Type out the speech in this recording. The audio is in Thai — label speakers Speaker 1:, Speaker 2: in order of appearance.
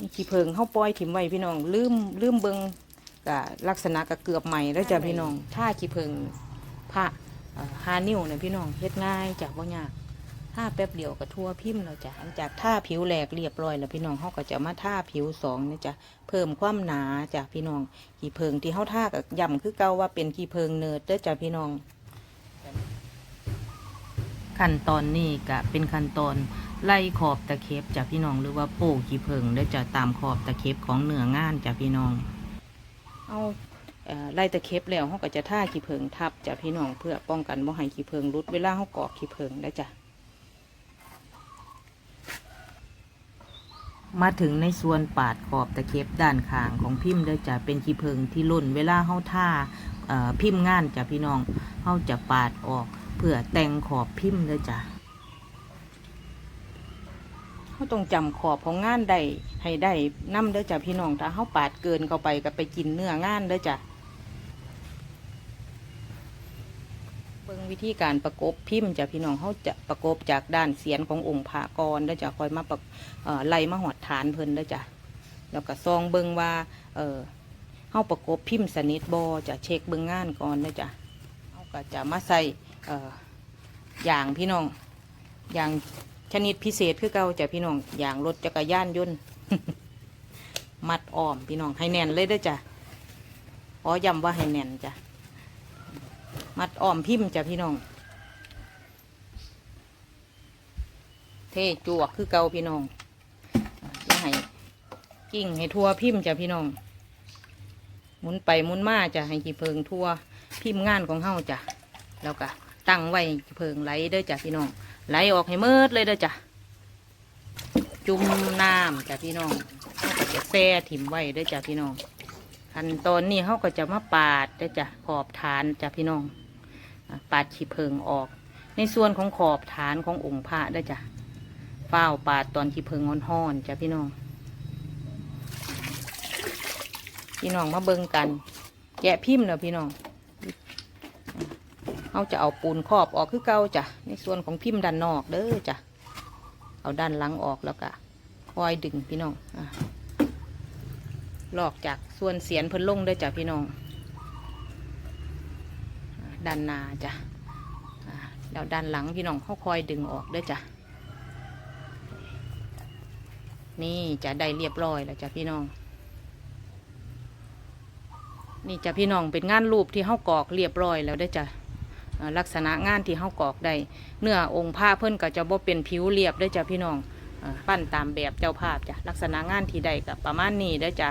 Speaker 1: นี่ขี้เพิงเฮาปล่อยถิ่มไว้พี่น้อง ลืมลืมเบิงกะลักษณะกะเกือบใหม่แล้วจ้ะพี่น้องถ้าขี้เพิงผ้าเอ่อหานิ้วเนี่ยพี่น้องเฮ็ดง่ายจ้ะบ่ยากถ้าแป๊บเดียวก็ทั่วพิมพ์แล้วจ้ะหลังจากท่าผิวแหลกเรียบร้อยแล้วพี่น้องเฮาก็จะมาท่าผิวสองเนี่ยจ้ะเพิ่มความหนาจ้ะพี่น้องขี้เพิงที่เฮาท่ากับย่ำคือเก่าว่าเป็นขี้เพิงเนิร์ดเด้อจ้ะพี่น้องขั้นตอนนี้ก็เป็นขั้นตอน ไล่ขอบตะเข็บจากพี่น้องหรือว่าโป้ขี้เพิงได้จะตามขอบตะเข็บของเนื้องานจากพี่น้อง เอาไล่ตะเข็บแล้วเขาก็จะท่าขี้เพิงทับจากพี่น้องเพื่อป้องกันบ่ให้ขี้เพิงรุดเวลาเขากอกขี้เพิงได้จ้ะมาถึงในส่วนปาดขอบตะเข็บด้านข้างของพิมพ์ได้จะเป็นขี้เพิงที่ล่นเวลาเขาท่าพิมพ์งานจากพี่น้องเขาจะปาดออกเพื่อแต่งขอบพิมพ์เลยจ้ะ เขาต้องจำขอบของงานได้ให้ได้นํเด้อจ้ะพี่น้องถ้าเขาปาดเกินเข้าไปก็ไปกินเนื้องานเด้อจ้ะเบิ่งวิธีการประกบพิมพ์จ้ะพี่น้องเขาจะประกบจากด้านเสียนขององค์พระกรเด้อจ้ะคอยมาประเอ่อไล่มาหอดฐานเพิ่นเด้อจ้ะแล้วก็ซองเบิ่งว่าเออเขาประกบพิมพ์สนิทบอจะเช็คเบิ่งงานก่อนเด้อจ้ะเขาก็จะมาใส่เอ่ออย่างพี่น้องอย่าง ชนิดพิเศษคือเก่าจ้ะพี่น้องอย่างรถจักรยานยนต์มัดอ้อมพี่น้องให้แน่นเลยเด้จ้ะขอย้ำว่าให้แน่นจ้ะมัดอ้อมพิมพ์จ้ะพี่น้อง เทจวกคือเก่าพี่น้องให้กิ่งให้ทั่วพิมพ์จ้ะพี่น้องหมุนไปหมุนมาจ้ะให้กี่เพิงทั่วพิมพ์งานของเฮาจ้ะแล้วก็ตั้งไว้เพิงไหลเด้อจ้ะพี่น้อง ไหลออกให้เมิดเลยเด้อจ้ะ จุ่มน้ำจ้ะพี่น้องเขาก็จะแช่ถิ่มไว้เด้อจ้ะพี่น้อง ขั้นตอนนี้เขาก็จะมาปาดเด้อจ้ะ ขอบฐานจ้ะพี่น้อง ปาดขี้เพิงออก ในส่วนของขอบฐานขององค์พระเด้อจ้ะเฝ้าปาดตอนขี้เพิงห่อนๆจ้ะพี่น้อง พี่น้องมาเบิ่งกัน แกะพิมพ์เนาะพี่น้อง เขาจะเอาปูนครอบออกคือเก่าจ้ะในส่วนของพิมพ์ด้านนอกเด้อจ้ะเอาด้านหลังออกแล้วก็คอยดึงพี่น้องอลอกจากส่วนเสียนเพิ่นลงเด้อจ้ะพี่น้องด้านหน้าจ้ะแล้วด้านหลังพี่น้องเขาคอยดึงออกเด้อจ้ะนี่จะได้เรียบร้อยแล้วจ้ะพี่น้องนี่จ้ะพี่น้องเป็นงานรูปที่เฮากอกเรียบร้อยแล้วได้จ้ะ ลักษณะงานที่เฮากอกได้เนื้อองค์ผ้าเพิ่นก็จะบ่เป็นผิวเรียบได้จ้ะพี่น้องปั้นตามแบบเจ้าภาพจ้ะลักษณะงานที่ได้ก็ประมาณนี้ได้อจ้ะ